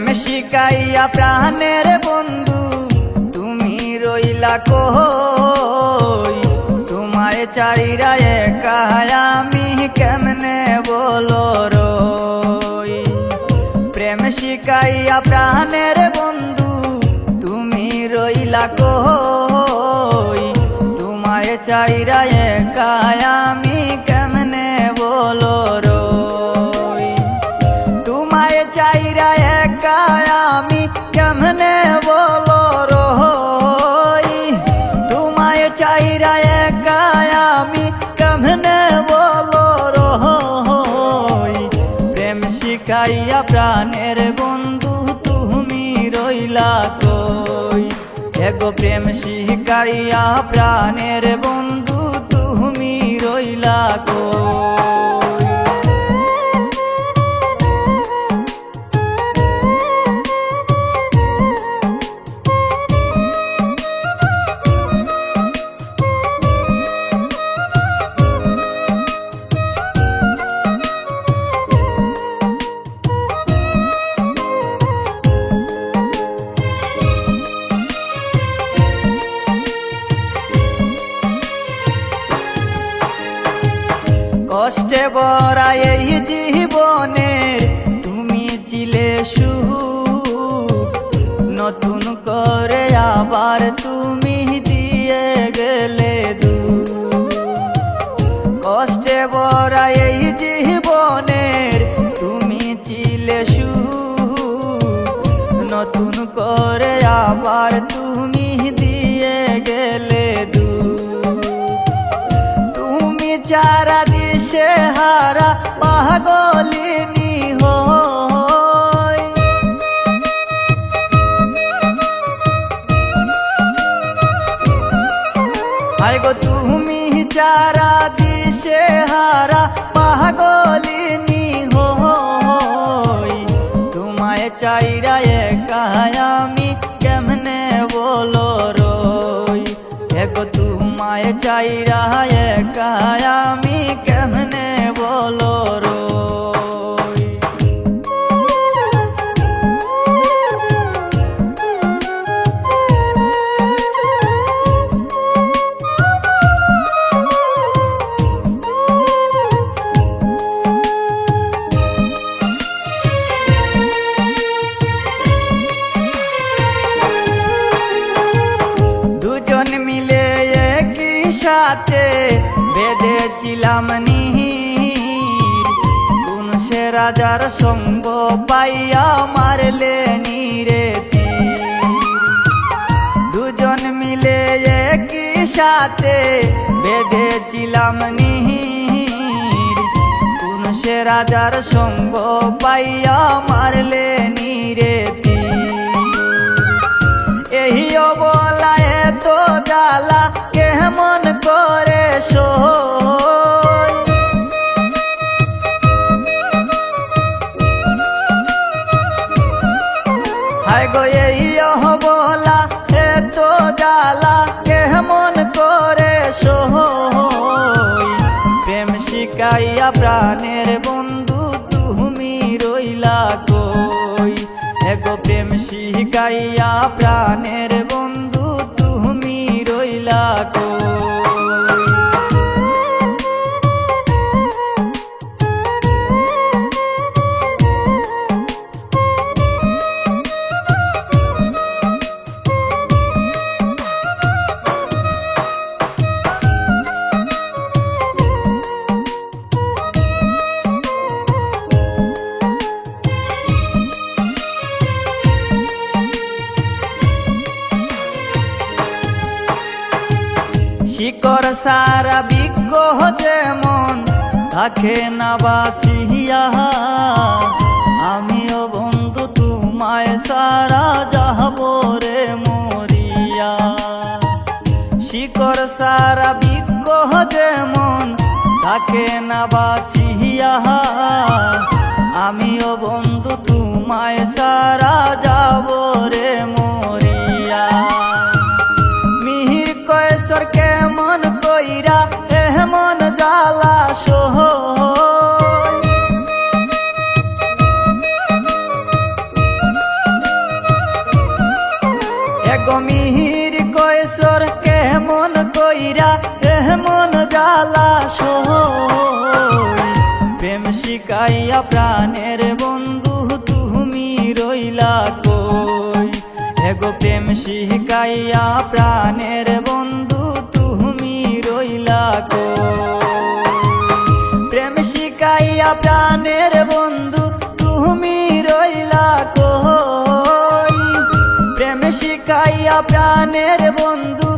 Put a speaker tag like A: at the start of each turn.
A: প্রেম শিকাইয়া প্রাণের বন্ধু, তুমি রইলা কই? তোমায় চাইরা একা আমি কেমনে বলো রই? প্রেম শিকাইয়া প্রাণের বন্ধু, তুমি রইলা কই? তোমায় চাইরা একা আমি শিখাইয়া প্রাণের বন্ধু তুমি রইলা কই? এগো প্রেম শিখাইয়া প্রাণের বন্ধু তুমি রইলা কই? কষ্টে বরা এই চারা দিশে হারা পাগলিনী হই। হায় গো তুমি চারা দিশে হারা পাগলিনী হই, তোমায় চাইরা একা আমি কেমনে বলো রই? এগো তোমায় চাইরা সাথে বেঁধেছিলাম নিহির কোন সে রাজার সঙ্গ পাইয়া মারলে নিরে। দুজন মিলে একই সাথে বেঁধেছিলাম নিহির কোন সে রাজার সঙ্গ পাইয়া মারলে নিরে। এই অবলায় তো জ্বালা হায় গো এই অবলা এত জ্বালা কেমন করে সহ প্রেম শিকাইয়া প্রাণের বন্ধু তুমি রইলা কই? এগো প্রেম শিকাইয়া প্রাণের শিকর সারা বিজ্ঞ যেমন? থাকে না বাঁচিয়া আমিও বন্ধু, তোমায় সারা যাব রে মরিয়া শিকর সারা বিজ্ঞ যেমন? থাকে না বাঁচিয়া জ্বালা সোহ। মিহির কৈশোর কেমন কইরা এমন জ্বালা সই প্রেম শিকাইয়া প্রাণের বন্ধু তুমি রইলা কই? এগো প্রেম শিকাইয়া প্রাণের বন্ধু তুমি রইলা কই? প্রাণের বন্ধু তুমি রইলা কই? প্রেম শিখাইয়া প্রাণের বন্ধু